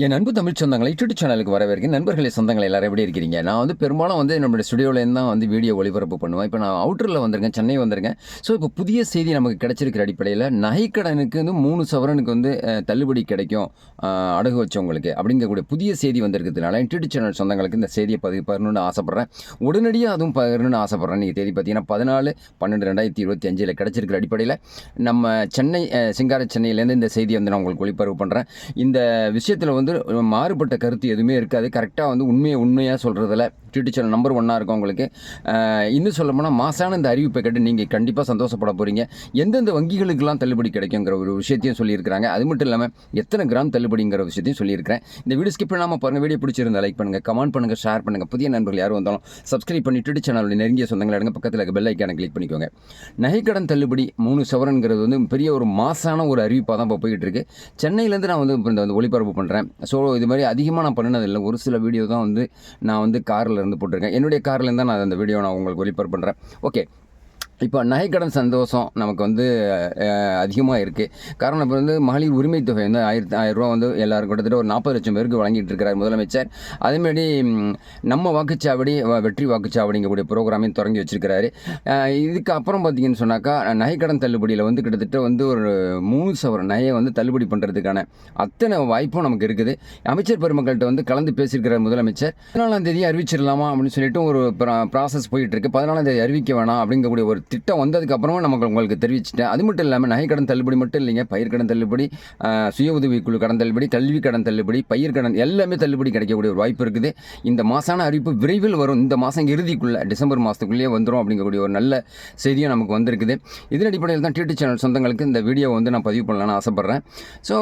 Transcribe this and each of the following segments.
என் அன்பு தமிழ் சொந்தங்களை யூடியூப் சேனலுக்கு வரவேற்கிறேன். நண்பர்களே சொந்தங்களை எல்லாரும் எப்படி இருக்கிறீங்க? நான் வந்து பெரும்பாலும் வந்து நம்மளுடைய ஸ்டுடியோலேருந்து தான் வந்து வீடியோ ஒளிபரப்பு பண்ணுவேன். இப்போ நான் அவுட்டரில் வந்திருக்கேன் சென்னை வந்திருக்கேன். ஸோ இப்போ புதிய செய்தி நமக்கு கிடைச்சிருக்கிற அடிப்படையில் நகைக்கடனுக்கு வந்து மூணு சவரனுக்கு வந்து தள்ளுபடி கிடைக்கும் அடகு வச்சவங்களுக்கு அப்படிங்கக்கூடிய புதிய செய்தி வந்திருக்கிறதுனால யூடியூப் சேனல் சொந்தங்களுக்கு இந்த செய்தியை பதிவு பகிரணும்னு ஆசைப்பட்றேன். உடனடியாக அதுவும் பகிரணும்னு ஆசைப்பட்றேன். நீங்கள் தேதி பார்த்தீங்கன்னா பதினாலு பன்னெண்டு ரெண்டாயிரத்தி இருபத்தி அஞ்சில் கிடைச்சிருக்கிற அடிப்படையில் நம்ம சென்னை சிங்கார சென்னையிலேருந்து இந்த செய்தியை வந்து நான் உங்களுக்கு ஒளிபரப்பு பண்ணுறேன் இந்த விஷயத்தில் வந்து வந்து மாறுபட்ட கருத்து எதுவுமே இருக்காது. கரெக்டாக வந்து உண்மையை உண்மையாக சொல்கிறதுல யூடியூப் சேனல் நம்பர் ஒன்னாக இருக்கும் உங்களுக்கு. இன்னும் சொல்ல போனால் மாசான இந்த அறிவிப்பை கேட்டு நீங்கள் கண்டிப்பாக சந்தோஷப்பட போகிறீங்க எந்தெந்த வங்கிகளுக்கெல்லாம் தள்ளுபடி கிடைக்குங்கிற ஒரு விஷயத்தையும் சொல்லியிருக்கிறாங்க. அது மட்டும் இல்லாமல் எத்தனை கிராம் தள்ளுபடிங்கிற விஷயத்தையும் சொல்லியிருக்கிறேன். இந்த வீடியோ ஸ்கிப் பண்ணாமல் பாருங்கள் வீடியோ பிடிச்சிருந்தா லைக் பண்ணுங்கள் கமெண்ட் பண்ணுங்கள் ஷேர் பண்ணுங்கள் புதிய நண்பர்கள் யாரும் வந்தாலும் சப்ஸ்கிரைப் பண்ணி யூடியூப் சேனலோட நெருங்கிய சொந்தங்களை இடங்க பக்கத்தில் இருக்க பெல் ஐக்கான கிளிக் பண்ணிக்கோங்க. நகைக்கடன் தள்ளுபடி மூணு சவரன்கிறது வந்து பெரிய ஒரு மாசான ஒரு அறிவிப்பாக தான் இப்போ போயிட்டு இருக்கு. சென்னையிலேருந்து நான் வந்து இப்போ இந்த வந்து ஒளிபரப்பு பண்ணுறேன் ஸோ இது மாதிரி அதிகமாக நான் பண்ணினதில்லை ஒரு சில வீடியோ தான் வந்து நான் வந்து காரில் இருந்து போட்டிருக்கேன். என்னுடைய கார்லேருந்து தான் நான் அந்த வீடியோ நான் உங்களுக்கு ஒளிபரப்பு பண்ணுறேன் ஓகே இப்போ நகைக்கடன் சந்தோஷம் நமக்கு வந்து அதிகமாக இருக்குது காரணம் இப்போ வந்து மகளிர் உரிமை தொகை வந்து ஆயிரத்தி ஆயிரம் வந்து எல்லாரும் கிட்டத்தட்ட ஒரு நாற்பது லட்சம் பேருக்கு வழங்கிட்டு இருக்கிறார் முதலமைச்சர். அதேமாதிரி நம்ம வாக்குச்சாவடி வெற்றி வாக்குச்சாவடிங்கக்கூடிய ப்ரோக்ராமையும் தொடங்கி வச்சிருக்கிறாரு. இதுக்கு அப்புறம் பார்த்தீங்கன்னு சொன்னாக்கா நகைக்கடன் தள்ளுபடியில் வந்து கிட்டத்தட்ட வந்து ஒரு மூணு சவர நகையை வந்து தள்ளுபடி பண்ணுறதுக்கான அத்தனை வாய்ப்பும் நமக்கு இருக்குது. அமைச்சர் பெருமக்கள்கிட்ட வந்து கலந்து பேசியிருக்கிறார் முதலமைச்சர். பதினாலாம் தேதி அறிவிச்சிடலாமா அப்படின்னு சொல்லிட்டு ஒரு ப்ராசஸ் போயிட்டு இருக்கு. பதினாலாம் தேதி அறிவிக்க வேணாம் அப்படிங்கக்கூடிய ஒரு திட்டம் வந்ததுக்கப்புறமா நமக்கு உங்களுக்கு தெரிவிச்சிட்டேன். அது மட்டும் இல்லாமல் நகை கடன் தள்ளுபடி மட்டும் இல்லைங்க. பயிர் கடன் தள்ளுபடி சுய உதவிக்குழு கடன் தள்ளுபடி கல்வி கடன் தள்ளுபடி கடன் எல்லாமே தள்ளுபடி கிடைக்கக்கூடிய ஒரு வாய்ப்பு இருக்குது. இந்த மாசான அறிவிப்பு விரைவில் வரும். இந்த மாதம் இறுதிக்குள்ளே டிசம்பர் மாதத்துக்குள்ளேயே வந்துடும் அப்படிங்கக்கூடிய ஒரு நல்ல செய்தியும் நமக்கு வந்திருக்குது. இதன் அடிப்படையில் தான் டிடி சேனல் சொந்தங்களுக்கு இந்த வீடியோவை வந்து நான் பதிவு பண்ணலாம்னு ஆசைப்பட்றேன். ஸோ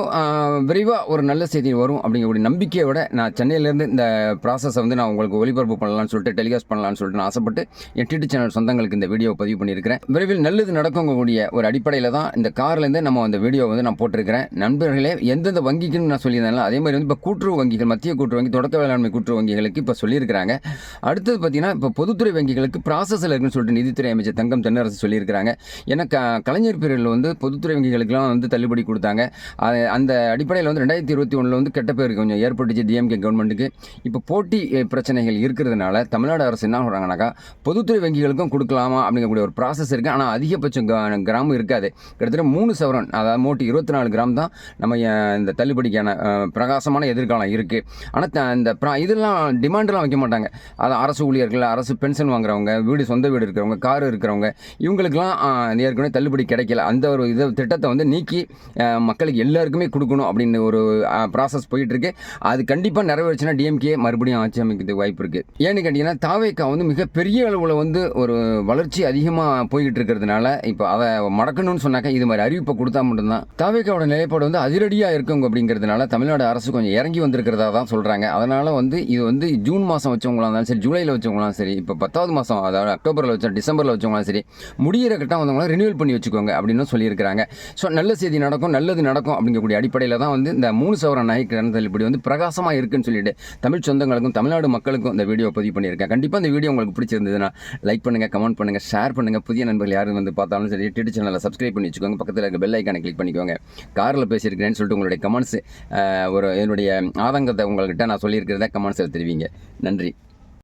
விரைவாக ஒரு நல்ல செய்தி வரும் அப்படிங்கக்கூடிய நம்பிக்கையோட நான் சென்னையிலேருந்து இந்த ப்ராசஸை வந்து நான் உங்களுக்கு ஒளிபரப்பு பண்ணலான்னு சொல்லிட்டு டெலிகாஸ்ட் பண்ணலான்னு சொல்லிட்டு நான் ஆசைப்பட்டு என் டிடி சேனல் சொந்தங்களுக்கு இந்த வீடியோ பதிவு இருக்கிறேன் விரைவில் நல்லது நடக்கக்கூடிய ஒரு அடிப்படையில் தான் இந்த கார்லேருந்து நம்ம அந்த வீடியோ வந்து நான் போட்டிருக்கிறேன். நண்பர்களே எந்தெந்த வங்கிக்குன்னு நான் சொல்லியிருந்தேன் அதே மாதிரி வந்து இப்போ கூட்டுறவு வங்கிகள் மத்திய கூட்டுறவு வங்கி தொடக்க வேளாண்மை கூட்டுறவு வங்கிகளுக்கு இப்போ சொல்லியிருக்கிறாங்க. அடுத்தது பார்த்தீங்கன்னா இப்போ பொதுத்துறை வங்கிகளுக்கு ப்ராசஸில் இருக்குன்னு சொல்லிட்டு நிதித்துறை அமைச்சர் தங்கம் தென்னரசு சொல்லியிருக்கிறாங்க. ஏன்னா க கலைஞர் பீரியடில் வந்து பொதுத்துறை வங்கிகளுக்கெல்லாம் வந்து தள்ளுபடி கொடுத்தாங்க. அது- அந்த அடிப்படையில் வந்து ரெண்டாயிரத்தி இருபத்தி ஒன்றில் வந்து கெட்ட பேர் கொஞ்சம் ஏற்பட்டுச்சு டிஎம்கே கவர்மெண்ட்டுக்கு இப்போ போட்டி பிரச்சனைகள் இருக்கிறதுனால தமிழ்நாடு அரசு என்ன சொல்கிறாங்கனாக்கா பொதுத்துறை வங்கிகளுக்கும் கொடுக்கலாமா அப்படிங்கக்கூடிய ஒரு ப்ராசஸ் இருக்குது ஆனால் அதிகபட்சம் கிராமம் கிராம் இருக்காது. கிட்டத்தட்ட மூணு சவரன் அதாவது மோட்டி இருபத்தி நாலு கிராம் தான் நம்ம இந்த தள்ளுபடிக்கான பிரகாசமான எதிர்காலம் இருக்குது ஆனால் இந்த ப்ரா இதெல்லாம் டிமாண்டெலாம் வைக்க மாட்டாங்க. அது அரசு ஊழியர்கள் அரசு பென்ஷன் வாங்குறவங்க வீடு சொந்த வீடு இருக்கிறவங்க கார் இருக்கிறவங்க இவங்களுக்கெல்லாம் ஏற்கனவே தள்ளுபடி கிடைக்கல. அந்த ஒரு இது திட்டத்தை வந்து நீக்கி மக்களுக்கு எல்லாருக்குமே கொடுக்கணும் அப்படின்னு ஒரு ப்ராசஸ் போயிட்டுருக்கு. அது கண்டிப்பாக நிறைவேறுச்சுன்னா டிஎம்கே மறுபடியும் ஆட்சி அமைக்கிறதுக்கு வாய்ப்பு இருக்குது ஏன்னு கேட்டிங்கன்னா தாவேக்கா வந்து மிகப்பெரிய அளவில் வந்து ஒரு வளர்ச்சி அதிகமாக போய்கிட்டு இருக்கிறதுனால இப்போ அதை மடக்கணும்னு சொன்னாக்கா இது மாதிரி அறிவிப்பை கொடுத்தா மட்டும்தான். தாவேக்காவோட நிலைப்பாடு வந்து அதிரடியாக இருக்கும் அப்படிங்கிறதுனால தமிழ்நாடு அரசு கொஞ்சம் இறங்கி வந்திருக்கிறதா தான் சொல்கிறாங்க அதனால் வந்து இது வந்து ஜூன் மாதம் வச்சவங்களா இருந்தாலும் சரி ஜூலையில் வச்சவங்களாம் சரி இப்போ பத்தாவது மாதம் அதாவது அக்டோபரில் வச்சோம் டிசம்பரில் வச்சவங்களாம் சரி முடியிற கட்டம் வந்தவங்களாம் ரினியூவல் பண்ணி வச்சுக்கோங்க அப்படின்னு சொல்லியிருக்கிறாங்க. ஸோ நல்ல செய்தி நடக்கும் நல்லது நடக்கும் அப்படிங்கக்கூடிய அடிப்படையில் தான் வந்து இந்த மூணு சவர நகைக்கு கடன் தள்ளுபடி வந்து பிரகாசமாக இருக்குன்னு சொல்லிட்டு தமிழ் சொந்தங்களுக்கும் தமிழ்நாடு மக்களுக்கும் இந்த வீடியோ பதிவு பண்ணியிருக்கேன். கண்டிப்பாக இந்த வீடியோ உங்களுக்கு பிடிச்சிருந்ததுன்னா லைக் பண்ணுங்கள் கமெண்ட் பண்ணுங்கள் ஷேர் பண்ணுங்கள் புதிய நண்பர்கள் யாரும் வந்து பார்த்தாலும் சரி டிடி சேனலை சப்ஸ்கிரைப் பண்ணி வச்சுக்கோங்க. பக்கத்தில் இருக்க பெல் ஐக்கானை கிளிக் பண்ணிக்கோங்க. காரில் பேசியிருக்கிறேன்னு சொல்லிட்டு உங்களுடைய கமெண்ட்ஸ் ஒரு என்னுடைய ஆதங்கத்தை உங்கள்கிட்ட நான் சொல்லியிருக்கிறத கமெண்ட்ஸில் தெரிவிங்க. நன்றி.